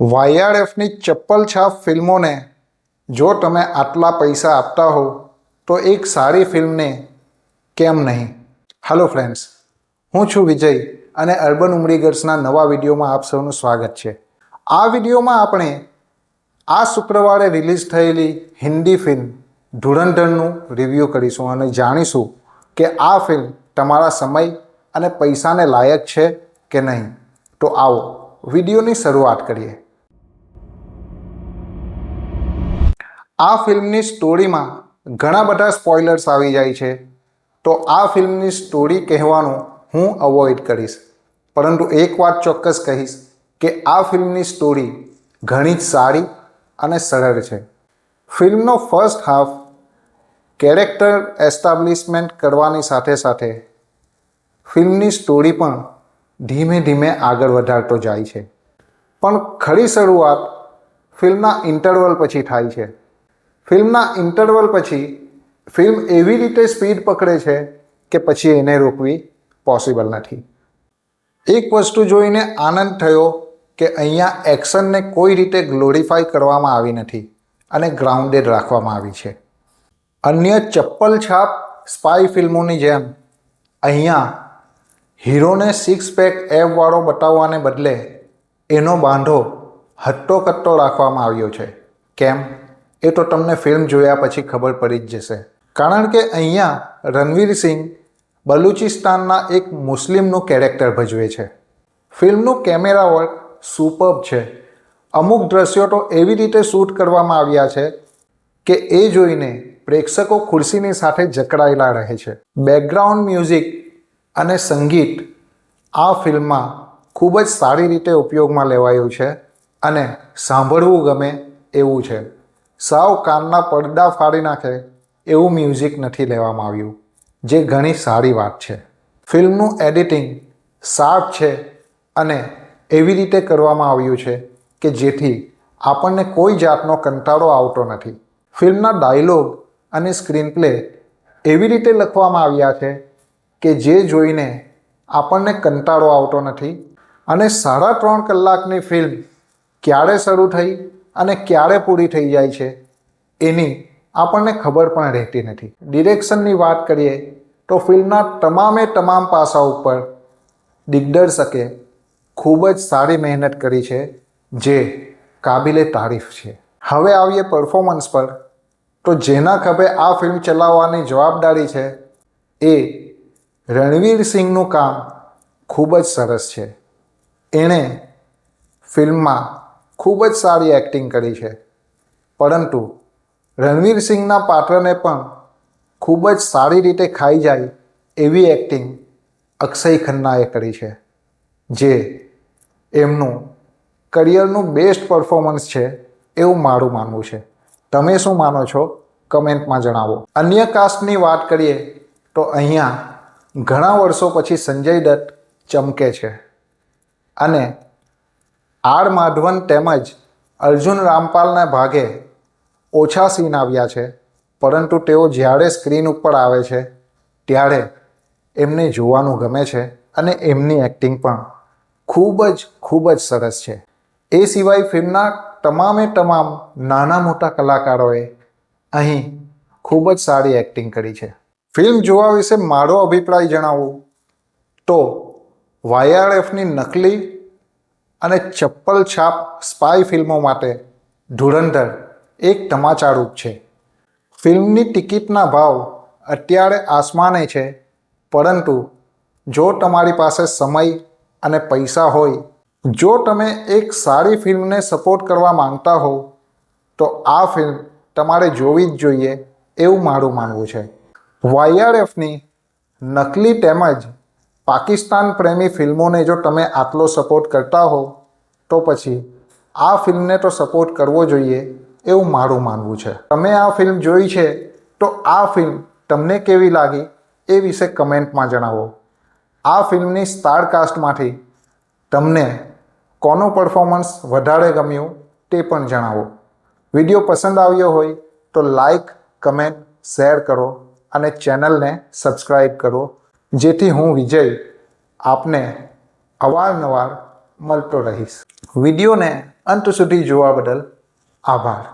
વાયઆરએફની ચપ્પલ છાપ ફિલ્મોને જો તમે આટલા પૈસા આપતા હો તો એક સારી ફિલ્મને કેમ નહીં? હાલો ફ્રેન્ડ્સ હું છું વિજય અને અર્બન ઉમરીગર્સના નવા વિડીયોમાં આપ સૌનું સ્વાગત છે. આ વિડીયોમાં આપણે આ શુક્રવારે રિલીઝ થયેલી હિન્દી ફિલ્મ ધુરંધરનું રિવ્યૂ કરીશું અને જાણીશું કે આ ફિલ્મ તમારા સમય અને પૈસાને લાયક છે કે નહીં. તો આવો વિડીયોની શરૂઆત કરીએ. આ ફિલ્મની સ્ટોરીમાં ઘણા બધા સ્પોઇલર્સ આવી જાય છે. તો આ ફિલ્મની સ્ટોરી કહેવાનું હું અવોઇડ કરીશ. પરંતુ એક વાત ચોક્કસ કહીશ કે આ ફિલ્મની સ્ટોરી ઘણી જ સારી અને સરળ છે. ફિલ્મનો ફર્સ્ટ હાફ કેરેક્ટર એસ્ટાબ્લિશમેન્ટ કરવાની સાથે સાથે ફિલ્મની સ્ટોરી પણ ધીમે ધીમે આગળ વધારતો જાય છે. પણ ખરી શરૂઆત ફિલ્મના ઇન્ટરવલ પછી થાય છે. ફિલ્મના ઇન્ટરવલ પછી ફિલ્મ એવી રીતે સ્પીડ પકડે છે કે પછી એને રોકવી પોસિબલ નથી. એક વસ્તુ જોઈને આનંદ થયો કે અહીંયા એક્શનને કોઈ રીતે ગ્લોરીફાઈ કરવામાં આવી નથી અને ગ્રાઉન્ડેડ રાખવામાં આવી છે. અન્ય ચપ્પલ છાપ સ્પાય ફિલ્મોની જેમ અહીંયા હીરોને સિક્સ પેક એપવાળો બતાવવાને બદલે એનો બાંધો હટ્ટો કટ્ટો રાખવામાં આવ્યો છે. કેમ? એ તો તમને ફિલ્મ જોયા પછી ખબર પડી જ જશે. કારણ કે અહીંયા રણવીર સિંહ બલુચિસ્તાનના એક મુસ્લિમનું કેરેક્ટર ભજવે છે. ફિલ્મનું કેમેરા વર્ક સુપર્બ છે. અમુક દ્રશ્યો તો એવી રીતે શૂટ કરવામાં આવ્યા છે કે એ જોઈને પ્રેક્ષકો ખુરશીની સાથે જકડાયેલા રહે છે. બેકગ્રાઉન્ડ મ્યુઝિક અને સંગીત આ ફિલ્મમાં ખૂબ જ સારી રીતે ઉપયોગમાં લેવાયું છે અને સાંભળવું ગમે એવું છે. સાવ કાનના પડદા ફાડી નાખે એવું મ્યુઝિક નથી લેવામાં આવ્યું. જે ઘણી સારી વાત છે. ફિલ્મનું એડિટિંગ શાર્પ છે અને એવી રીતે કરવામાં આવ્યું છે કે જેથી આપણને કોઈ જાતનો કંટાળો આવતો નથી. ફિલ્મના ડાયલોગ અને સ્ક્રીન પ્લે એવી રીતે લખવામાં આવ્યા છે કે જે જોઈને આપણને કંટાળો આવતો નથી અને સાડા ત્રણ કલાકની ફિલ્મ ક્યારે શરૂ થઈ અને ક્યારે પૂરી થઈ જાય છે, એની આપણને ખબર પણ રહેતી નથી. ડિરેક્શનની વાત કરીએ, તો ફિલ્મના તમામે તમામ પાસા ઉપર દિગ્દર્શકે ખૂબ જ સારી મહેનત કરી છે, જે કાબિલે તારીફ છે. હવે આવીએ પરફોર્મન્સ પર. તો જેના ખભે આ ફિલ્મ ચલાવવાની જવાબદારી છે, એ રણવીર સિંહનું કામ ખૂબ જ સરસ છે. એણે ફિલ્મમાં ખૂબ જ સારી એક્ટિંગ કરી છે. પરંતુ રણવીર સિંહના પાત્રને પણ ખૂબ જ સારી રીતે ખાઈ જાય એવી એક્ટિંગ અક્ષય ખન્નાએ કરી છે, જે એમનું કરિયરનું બેસ્ટ પરફોર્મન્સ છે એવું મારું માનવું છે. તમે શું માનો છો? કમેન્ટમાં જણાવો. અન્ય કાસ્ટની વાત કરીએ તો અહીંયા ઘણા વર્ષો પછી સંજય દત્ત ચમકે છે. અને આર માધવન તેમજ અર્જુન રામપાલના ભાગે ઓછા સીન આવ્યા છે, પરંતુ તેઓ જ્યારે સ્ક્રીન ઉપર આવે છે, ત્યારે એમને જોવાનું ગમે છે અને એમની એક્ટિંગ પણ ખૂબ જ ખૂબ જ સરસ છે. એ સિવાય ફિલ્મના તમામે તમામ નાના મોટા કલાકારોએ અહીં ખૂબ જ સારી એક્ટિંગ કરી છે. ફિલ્મ જોવા વિશે મારો અભિપ્રાય જણાવું તો વાયઆરએફની નકલી અને ચપ્પલ છાપ સ્પાય ફિલ્મો માટે ધુરંધર એક તમાચારૂપ છે. ફિલ્મની ટિકિટના ભાવ અત્યારે આસમાને છે, પરંતુ જો તમારી પાસે સમય અને પૈસા હોય, જો તમે એક સારી ફિલ્મને સપોર્ટ કરવા માંગતા હો તો આ ફિલ્મ તમારે જોવી જ જોઈએ એવું મારું માનવું છે. વાયઆરએફની નકલી તેમજ પાકિસ્તાન પ્રેમી ફિલ્મોને જો તમે આટલો સપોર્ટ કરતા હો તો પછી આ ફિલ્મને તો સપોર્ટ કરવો જોઈએ એવું મારું માનવું છે. તમે આ ફિલ્મ જોઈ છે, તો આ ફિલ્મ તમને કેવી લાગી એ વિશે કમેન્ટમાં જણાવો. આ ફિલ્મની સ્ટારકાસ્ટમાંથી તમને કોનું પરફોર્મન્સ વધારે ગમ્યું તે પણ જણાવો. વીડિયો પસંદ આવ્યો હોય તો લાઈક કમેન્ટ શેર કરો અને ચેનલને સબસ્ક્રાઈબ કરો. જેથી હું વિજય આપને અવારનવાર મળતો રહીશ. વિડીયોને અંત સુધી જોવા બદલ આભાર.